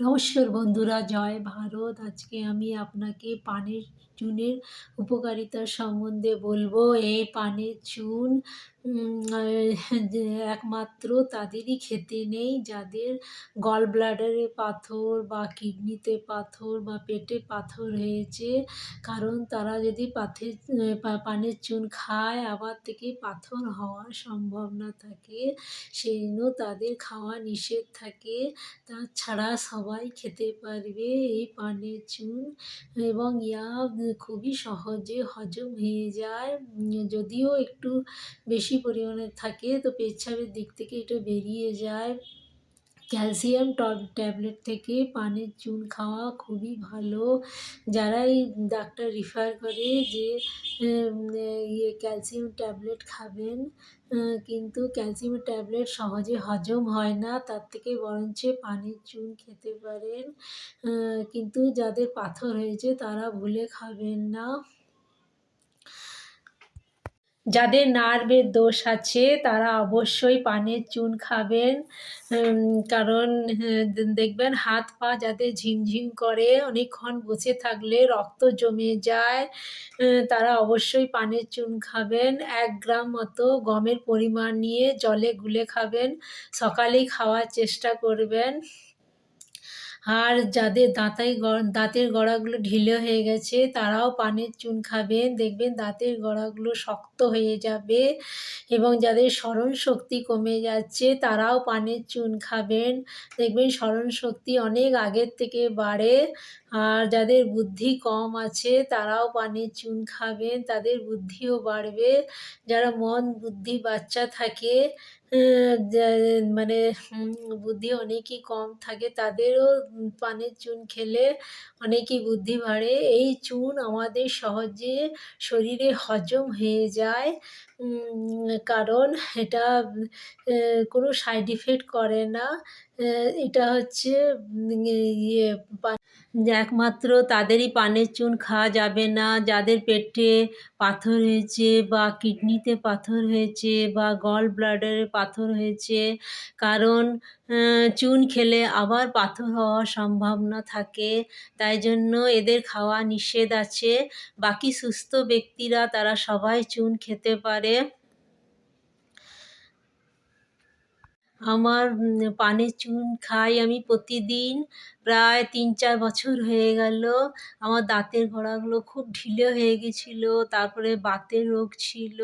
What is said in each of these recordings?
নমস্কার বন্ধুরা, জয় ভারত। আজকে আমি আপনাকে পানের চুনের উপকারিতা সম্বন্ধে বলব। এই পানের চুন একমাত্র তাদেরই খেতে নেই, যাদের গল ব্লাডারে পাথর বা কিডনিতে পাথর বা পেটে পাথর হয়েছে। কারণ তারা যদি পাথের পানের চুন খায়, আবার থেকে পাথর হওয়ার সম্ভাবনা থাকে। সেই জন্য তাদের খাওয়া নিষেধ থাকে। তাছাড়া সবাই খেতে পারবে এই পানের চুন। এবং ইয়া খুবই সহজে হজম হয়ে যায়। যদিও একটু বেশি পরিমাণে থাকে, তো পেচ্ছাপের দিক থেকে এটা বেরিয়ে যায়। ক্যালসিয়াম ট্যাবলেট থেকে পানের চুন খাওয়া খুবই ভালো। যারা এই ডাক্তার রিফার করে যে ইয়ে ক্যালসিয়াম ট্যাবলেট খাবেন কিন্তু ক্যালসিয়াম ট্যাবলেট সহজে হজম হয় না, তার থেকে বরঞ্চ পানের চুন খেতে পারেন। কিন্তু যাদের পাথর হয়েছে তারা ভুলে খাবেন না। যাদের নার্ভের দোষ আছে, তারা অবশ্যই পানের চুন খাবেন। কারণ দেখবেন হাত পা যাদের ঝিমঝিম করে, অনেকক্ষণ বসে থাকলে রক্ত জমে যায়। তারা অবশ্যই পানের চুন খাবেন। এক গ্রাম মতো গমের পরিমাণ নিয়ে জলে গুলে খাবেন। সকালেই খাওয়ার চেষ্টা করবেন। আর যাদের দাঁতাই দাঁতের গোড়াগুলো ঢিলে হয়ে গেছে, তারাও পানের চুন খাবেন দেখবেন দাঁতের গোড়াগুলো শক্ত হয়ে যাবে এবং যাদের স্মরণ শক্তি কমে যাচ্ছে, তারাও পানের চুন খাবেন। দেখবেন স্মরণ শক্তি অনেক আগের থেকে বাড়ে। আর যাদের বুদ্ধি কম আছে, তারাও পানের চুন খাবেন। তাদের বুদ্ধিও বাড়বে। যারা মন বুদ্ধি বাচ্চা থাকে মানে বুদ্ধি অনেকই কম থাকে। তাদেরও পানের চুন খেলে অনেকই বুদ্ধি বাড়ে। এই চুন আমাদের সহজে শরীরে হজম হয়ে যায়। কারণ এটা কোনো সাইড ইফেক্ট করে না। এটা হচ্ছে ইয়ে একমাত্র তাদেরই পানের চুন খাওয়া যাবে না। যাদের পেটে পাথর হয়েছে বা কিডনিতে পাথর হয়েছে বা গল ব্লাডারে পাথর হয়েছে, কারণ চুন খেলে আবার পাথর হওয়ার সম্ভাবনা থাকে। তাই জন্য এদের খাওয়া নিষেধ আছে। বাকি সুস্থ ব্যক্তিরা, তারা সবাই চুন খেতে পারে। আমার পানের চুন খাই আমি প্রতিদিন। প্রায় তিন চার বছর হয়ে গেল। আমার দাঁতের গোড়াগুলো খুব ঢিলে হয়ে গেছিল, তারপরে বাতের রোগ ছিল,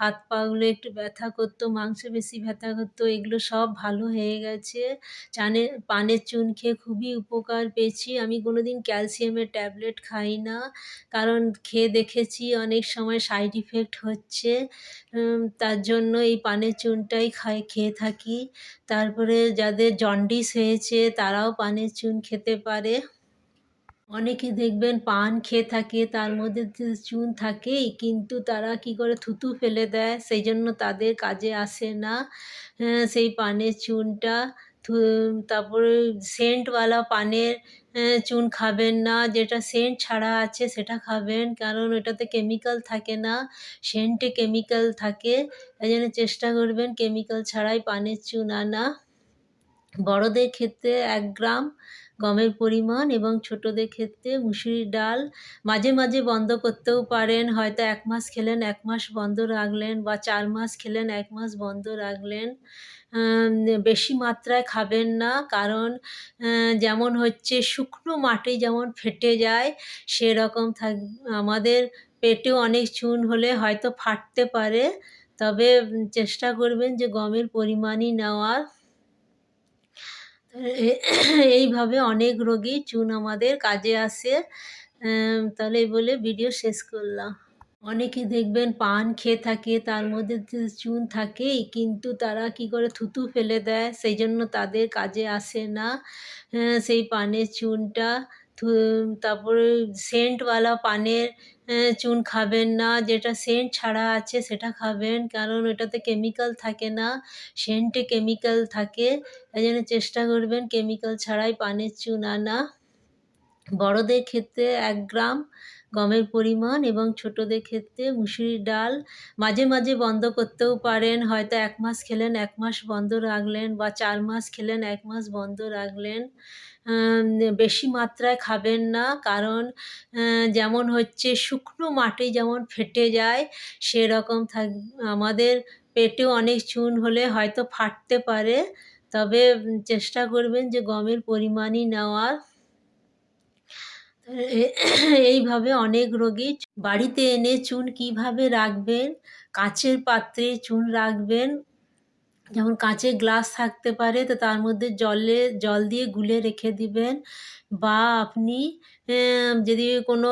হাত পাগুলো একটু ব্যথা করতো মাংসপেশি ব্যথা করতো, এগুলো সব ভালো হয়ে গেছে। চানে, পানের চুন খেয়ে খুবই উপকার পেয়েছি। আমি কোনো দিন ক্যালসিয়ামের ট্যাবলেট খাই না, কারণ খেয়ে দেখেছি অনেক সময় সাইড ইফেক্ট হচ্ছে। তার জন্য এই পানের চুনটাই খাই, খেয়ে থাকি। তারপরে যাদের জন্ডিস হয়েছে, তারাও পানের চুন খেতে পারে। অনেকে দেখবেন পান খেয়ে থাকে, তার মধ্যে চুন থাকেই, কিন্তু তারা কি করে থুতু ফেলে দেয় সেই জন্য তাদের কাজে আসে না। সেই পানের চুনটা তারপরে সেন্টওয়ালা পানের চুন খাবেন না, যেটা সেন্ট ছাড়া আছে সেটা খাবেন, কারণ ওটাতে কেমিক্যাল থাকে না, সেন্টে কেমিক্যাল থাকে এই জন্য চেষ্টা করবেন কেমিক্যাল ছাড়াই পানের চুন আনা। বড়দের ক্ষেত্রে এক গ্রাম গমের পরিমাণ এবং ছোটোদের ক্ষেত্রে মুসুরির ডাল মাঝে মাঝে বন্ধ করতেও পারেন। হয়তো এক মাস খেলেন, এক মাস বন্ধ রাখলেন বা চার মাস খেলেন, এক মাস বন্ধ রাখলেন। বেশি মাত্রায় খাবেন না কারণ যেমন হচ্ছে শুকনো মাটি যেমন ফেটে যায়, সেরকম থাক আমাদের পেটেও অনেক চুন হলে হয়তো ফাটতে পারে। তবে চেষ্টা করবেন যে গমের পরিমাণই নেওয়ার। এইভাবে অনেক রোগী চুন আমাদের কাজে আসে। তাহলে বলে ভিডিও শেষ করলাম। অনেকে দেখবেন পান খেয়ে থাকে, তার মধ্যে চুন থাকেই, কিন্তু তারা কি করে থুতু ফেলে দেয়? সেই জন্য তাদের কাজে আসে না। সেই পানের চুনটা তারপরে সেন্টওয়ালা পানের চুন খাবেন না, যেটা সেন্ট ছাড়া আছে সেটা খাবেন। কারণ ওটাতে কেমিক্যাল থাকে না সেন্টে কেমিক্যাল থাকে। তাই জন্য চেষ্টা করবেন কেমিক্যাল ছাড়াই পানের চুন আনা। বড়দের ক্ষেত্রে এক গ্রাম গমের পরিমাণ এবং ছোটোদের ক্ষেত্রে মুসুরির ডাল মাঝে মাঝে বন্ধ করতেও পারেন। হয়তো এক মাস খেলেন, এক মাস বন্ধ রাখলেন বা চার মাস খেলেন, এক মাস বন্ধ রাখলেন। বেশি মাত্রায় খাবেন না কারণ যেমন হচ্ছে শুকনো মাটি যেমন ফেটে যায়, সেরকম থাক, আমাদের পেটেও অনেক চুন হলে হয়তো ফাটতে পারে। তবে চেষ্টা করবেন যে গমের পরিমাণই নেওয়ার। এইভাবে অনেক রোগী বাড়িতে এনে চুন কীভাবে রাখবেন? কাঁচের পাত্রে চুন রাখবেন। যেমন কাঁচের গ্লাস থাকতে পারে, তো তার মধ্যে জলে, জল দিয়ে গুলে রেখে দিবেন। বা আপনি যদি কোনো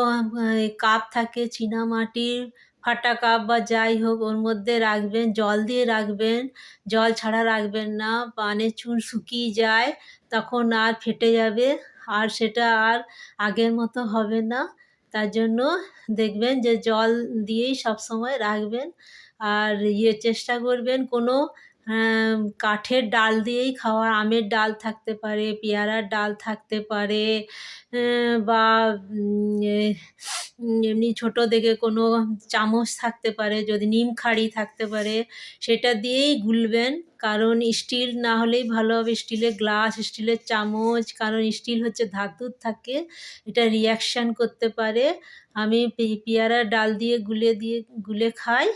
কাপ থাকে চীনামাটির ফাটা কাপ বা যাই হোক, ওর মধ্যে রাখবেন, জল দিয়ে রাখবেন। জল ছাড়া রাখবেন না, পানে চুন শুকিয়ে যায়, তখন আর ফেটে যাবে। আর সেটা আর আগের মতো হবে না। তার জন্য দেখবেন যে জল দিয়েই সবসময় রাখবেন। আর ইয়ে চেষ্টা করবেন কোনো কাঠের ডাল দিয়েই খাওয়া, আমের ডাল থাকতে পারে, পেয়ারার ডাল থাকতে পারে বা এমনি ছোটো দেখে কোনো চামচ থাকতে পারে, যদি নিমখাড়ি থাকতে পারে, সেটা দিয়েই গুলবেন। কারণ স্টিল না হলেই ভালো হবে স্টিলের গ্লাস, স্টিলের চামচ, কারণ স্টিল হচ্ছে ধাতুর থাকে, এটা রিয়াকশান করতে পারে। আমি পেয়ারার ডাল দিয়ে গুলে দিয়ে, গুলে খাই।